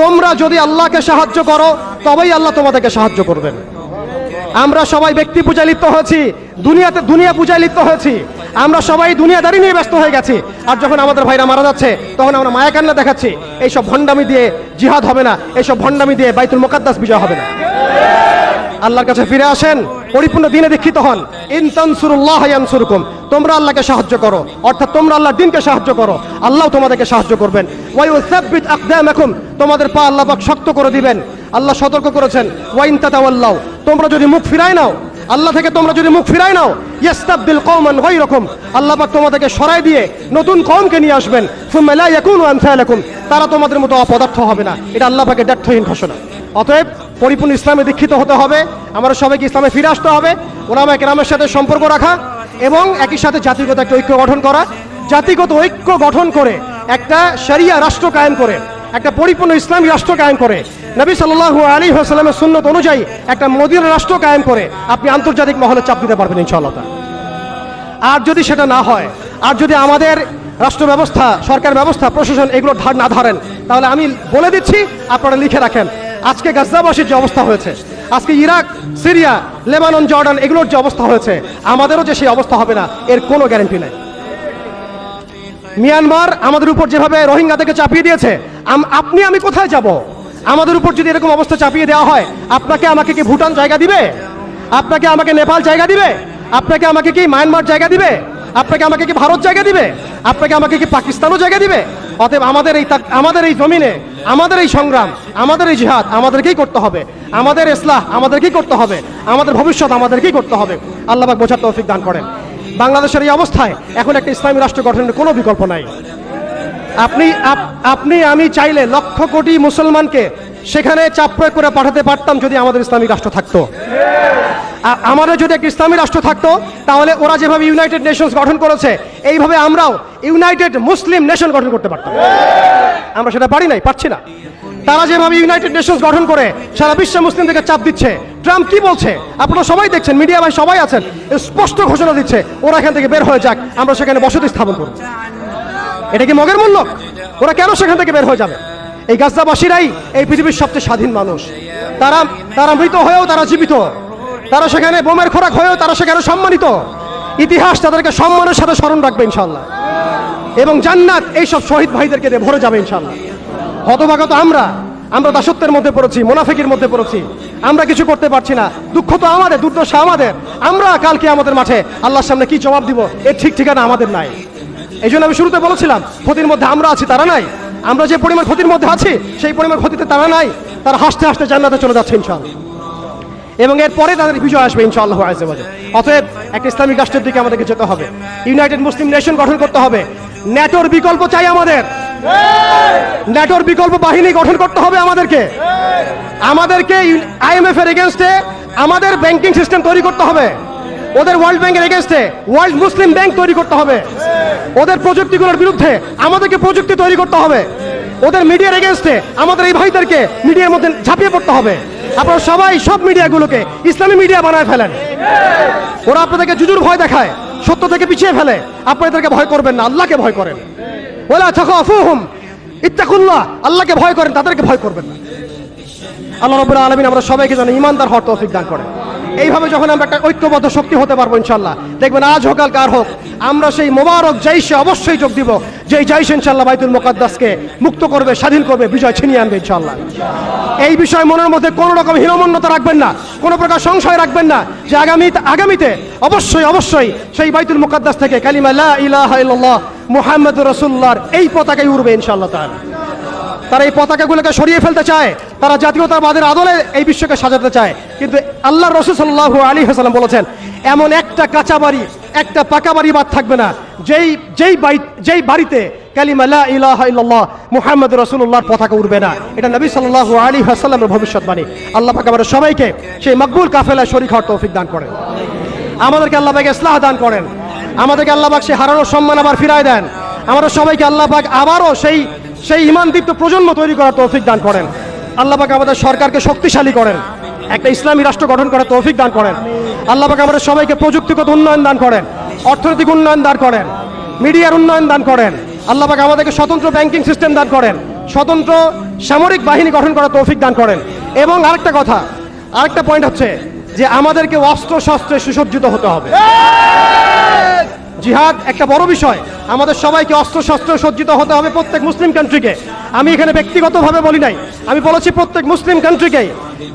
তোমরা যদি আল্লাহকে সাহায্য করো, তবেই আল্লাহ তোমাদেরকে সাহায্য করবেন। আমরা সবাই ব্যক্তি পূজায় লিপ্ত হয়েছি, দুনিয়াতে দুনিয়া পূজায় লিপ্ত হয়েছি। আমরা সবাই দুনিয়াদারি নিয়ে ব্যস্ত হয়ে গেছি। আর যখন আমাদের ভাইরা মারা যাচ্ছে, তখন আমরা মায়া কান্না দেখাচ্ছি। এইসব ভণ্ডামি দিয়ে জিহাদ হবে না, এইসব ভণ্ডামি দিয়ে বাইতুল মোকাদ্দাস বিজয় হবে না। আল্লাহর কাছে ফিরে আসেন। পরিপূর্ণ দিনে দীক্ষিত হন। ইনতানসুরুল্লাহ ইয়ানসুরকুম। তোমরা আল্লাহকে সাহায্য করো। অর্থাৎ তোমরা আল্লাহর দিনকে সাহায্য করো। আল্লাহ তোমাদেরকে সাহায্য করবেন। ওয়াই উসাব্বিত আকদামাকুম। তোমাদের পা আল্লাহ পাক শক্ত করে দিবেন। আল্লাহ সতর্ক করেছেন। ওয়াইন তাতাওয়াল্লাহ তোমরা যদি মুখ ফিরায় নাও, আল্লাহ থেকে তোমরা যদি মুখ ফিরায় নাও, ইয়াস্তাবদিল কওমান গায়রাকুম। আল্লাহ পাক তোমাদেরকে সরাই দিয়ে নতুন কওমকে নিয়ে আসবেন। সুম্মা লা ইয়াকুনু আমসালাকুম। তারা তোমাদের মতো অপদার্থ হবে না। এটা আল্লাহ পাকের ব্যর্থহীন ঘোষণা। অতএব পরিপূর্ণ ইসলামে দীক্ষিত হতে হবে। আমরা সবাইকে ইসলামে ফিরে আসতে হবে। ওলামা কেরামের সাথে সম্পর্ক রাখা এবং একই সাথে জাতিগত একটা ঐক্য গঠন করা। জাতিগত ঐক্য গঠন করে একটা শরিয়া রাষ্ট্র কায়েম করে, একটা পরিপূর্ণ ইসলামী রাষ্ট্র কায়েম করে। নবী সাল্লাল্লাহু আলী হাসলামের সুন্নত অনুযায়ী একটা মদির রাষ্ট্র কায়েম করে। আপনি আন্তর্জাতিক মহলে চাপ দিতে পারবেন ইনশাআল্লাহ আর যদি সেটা না হয়, আর যদি আমাদের রাষ্ট্র ব্যবস্থা, সরকার ব্যবস্থা, প্রশাসন এগুলো ধার না ধরেন, তাহলে আমি বলে দিচ্ছি, আপনারা লিখে রাখেন আজকে গাজাবাসীর যে অবস্থা হয়েছে, আজকে ইরাক, সিরিয়া, লেবানন, জর্ডান, এগুলোর যে অবস্থা হয়েছে, আমাদেরও যে সেই অবস্থা হবে না, এর কোনো গ্যারেন্টি নেই। মিয়ানমার আমাদের উপর যেভাবে রোহিঙ্গাদেরকে চাপিয়ে দিয়েছে আপনি, আমি কোথায় যাব? আমাদের উপর যদি এরকম অবস্থা চাপিয়ে দেওয়া হয়, আপনাকে আমাকে কি ভুটান জায়গা দিবে? আপনাকে আমাকে নেপাল জায়গা দিবে? আপনাকে আমাকে কি মায়ানমার জায়গা দিবে? আপনাকে আমাকে কি ভারত জায়গা দিবে? আপনাকে আমাকে কি পাকিস্তানও জায়গা দিবে? অতএব আমাদের এই আমাদের এই জমিনে, আমাদের এই সংগ্রাম, আমাদের এই জিহাদ আমাদেরকেই করতে হবে। আমাদের ইসলাহ আমাদেরকেই করতে হবে। আমাদের ভবিষ্যৎ আমাদেরকেই করতে হবে। আল্লাহ পাক বোঝার তৌফিক দান করেন। বাংলাদেশের এই অবস্থায় এখন একটা ইসলামী রাষ্ট্র গঠনের কোনো বিকল্প নাই। আপনি, আপ- আপনি, আমি চাইলে লক্ষ কোটি মুসলমানকে সেখানে চাপ প্রয়োগ করে পাঠাতে পারতাম যদি আমাদের ইসলামী রাষ্ট্র থাকতো। আমাদের যদি একটা ইসলামী রাষ্ট্র থাকতো, তাহলে ওরা যেভাবে ইউনাইটেড নেশনস গঠন করেছে, এইভাবে আমরাও ইউনাইটেড মুসলিম নেশন গঠন করতে পারতাম। আমরা সেটা পারি নাই, পারছি না। তারা যেভাবে ইউনাইটেড নেশনস গঠন করে, সারা বিশ্বে মুসলিমদেরকে চাপ দিচ্ছে। ট্রাম্প কি বলছে? আপনারা সবাই দেখছেন, মিডিয়া ভাই সবাই আছেন, স্পষ্ট ঘোষণা দিচ্ছে, ওরা এখান থেকে বের হয়ে যাক, আমরা সেখানে বসতি স্থাপন করব। এটা কি মগের মূল্য? ওরা কেন সেখান থেকে বের হয়ে যাবে? এই গাজদাবাসীরাই এই পৃথিবীর সবচেয়ে স্বাধীন মানুষ। তারা তারা মৃত হয়েও তারা জীবিত। তারা সেখানে বোমের খোরাক হয়েও তারা সেখানে সম্মানিত। ইতিহাস তাদেরকে সম্মানের সাথে স্মরণ রাখবে ইনশাল্লাহ এবং জান্নাত এইসব শহীদ ভাইদেরকে দিয়ে ভরে যাবে ইনশাল্লাহ হতভাগত আমরা আমরা দাসত্বের মধ্যে পড়েছি, মোনাফিকের মধ্যে পড়েছি। আমরা কিছু করতে পারছি না। দুঃখ তো আমাদের, দুর্দশা আমাদের। আমরা কালকে আমাদের মাঠে আল্লাহর সামনে কি জবাব দিব, এর ঠিক ঠিকানা আমাদের নাই। এই জন্য আমি শুরুতে বলেছিলাম, ক্ষতির মধ্যে আমরা আছি, তারা নাই। আমরা যে পরিমাণ ক্ষতির মধ্যে আছি, সেই পরিমাণ ক্ষতিতে তারা নাই। তারা হাসতে হাসতে জান্নাতে চলে যাচ্ছে ইনশাল্লাহ এবং এরপরে তাদের বিজয় আসবে ইনশাআল্লাহ আজেবাজে অতএব একটা ইসলামিক রাষ্ট্রের দিকে আমাদেরকে যেতে হবে। ইউনাইটেড মুসলিম নেশন গঠন করতে হবে। ন্যাটোর বিকল্প চাই আমাদের। ন্যাটোর বিকল্প বাহিনী গঠন করতে হবে আমাদেরকে। আমাদেরকে আইএমএফ এর এগেনস্টে আমাদের ব্যাংকিং সিস্টেম তৈরি করতে হবে। ওদের ওয়ার্ল্ড ব্যাংকের এগেনস্টে ওয়ার্ল্ড মুসলিম ব্যাংক তৈরি করতে হবে। ওদের প্রযুক্তিগুলোর বিরুদ্ধে আমাদেরকে প্রযুক্তি তৈরি করতে হবে। ওদের মিডিয়ার এগেনস্টে আমাদের এই ভাইদেরকে মিডিয়ার মধ্যে ঝাঁপিয়ে পড়তে হবে। আপনারা সবাই সব মিডিয়াগুলোকে ইসলামী মিডিয়া বানায় ফেলেন। ওরা আপনাদেরকে জুজুর ভয় দেখায়, সত্য থেকে পিছিয়ে ফেলে। আপনাদেরকে ভয় করবেন না, আল্লাহকে ভয় করেন। ওলা থাকুম ইত্তাকুল্লাহ, আল্লাহকে ভয় করেন, তাদেরকে ভয় করবেন না। আল্লাহ রবুল্লা আলমিন আমরা সবাইকে যেন ইমানদার হওয়ার তৌফিক দান করেন। এইভাবে যখন আমরা একটা ঐক্যবদ্ধ শক্তি হতে পারব ইনশাল্লাহ দেখবেন আজ হোক আর কার হোক, আমরা সেই মোবারক জাইশে অবশ্যই যোগ দিব যে জাইশ ইনশাল্লাহ বাইতুল মোকাদ্দাসকে মুক্ত করবে, স্বাধীন করবে, বিজয় ছিনিয়ে আনবে ইনশাল্লাহ এই বিষয়ে মনের মধ্যে কোনো রকম হীনমন্যতা রাখবেন না, কোনো প্রকার সংশয় রাখবেন না, যে আগামী আগামীতে অবশ্যই অবশ্যই সেই বাইতুল মোকাদ্দাস থেকে কালিমা লা ইলাহা ইল্লাল্লাহ মুহাম্মদ রসুল্লাহর এই পতাকায় উড়বে ইনশাল্লাহ তাআলা। তারা এই পতাকাগুলোকে সরিয়ে ফেলতে চায় তারা জাতীয়তাবাদের আদলে এই বিশ্বকে সাজাতে চায়। কিন্তু আল্লাহ রসুল সাল্লাহ আলী হাসালাম বলেছেন, এমন একটা কাঁচা বাড়ি, একটা পাকা বাড়ি বাদ থাকবে না। যেই যেই বাড়ি যেই বাড়িতে কালিমা লা ইলাহা ইল্লাল্লাহ মুহাম্মদ রসুল্লাহর পতাকা উঠবে না। এটা নবী সাল্লাল্লাহু আলী হাসাল্লামের ভবিষ্যৎবাণী। আল্লাহ পাক আমাদের সবাইকে সেই মকবুল কাফেলায় শরীর হওয়ার তৌফিক দান করেন। আমাদেরকে আল্লাহ পাক ইসলাহ দান করেন। আমাদেরকে আল্লাহ সেই হারানোর সম্মান আবার ফিরায় দেন। আমরা সবাইকে আল্লাহ পাক আবারও সেই সেই ইমানদীপ্ত প্রজন্ম তৈরি করার তৌফিক দান করেন। আল্লাহ পাক আমাদের সরকারকে শক্তিশালী করেন। একটা ইসলামী রাষ্ট্র গঠন করার তৌফিক দান করেন। আল্লাহ পাক আমাদের সবাইকে প্রযুক্তিগত উন্নয়ন দান করেন, অর্থনৈতিক উন্নয়ন দান করেন, মিডিয়ার উন্নয়ন দান করেন। আল্লাহ পাক আমাদেরকে স্বতন্ত্র ব্যাংকিং সিস্টেম দান করেন, স্বতন্ত্র সামরিক বাহিনী গঠন করার তৌফিক দান করেন। এবং আরেকটা কথা, আরেকটা পয়েন্ট হচ্ছে যে আমাদেরকে অস্ত্র শস্ত্রে সুসজ্জিত হতে হবে। জিহাদ একটা বড় বিষয়। আমাদের সবাইকে অস্ত্র শস্ত্র সজ্জিত হতে হবে প্রত্যেক মুসলিম কান্ট্রিকে আমি এখানে ব্যক্তিগতভাবে বলি নাই। আমি বলেছি প্রত্যেক মুসলিম কান্ট্রিকে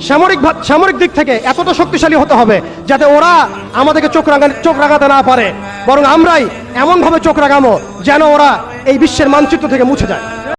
সামরিক সামরিক দিক থেকে এতটা শক্তিশালী হতে হবে যাতে ওরা আমাদেরকে চোখ রাঙা চোখ রাগাতে না পারে। বরং আমরাই এমনভাবে চোখ রাগামো যেন ওরা এই বিশ্বের মানচিত্র থেকে মুছে যায়।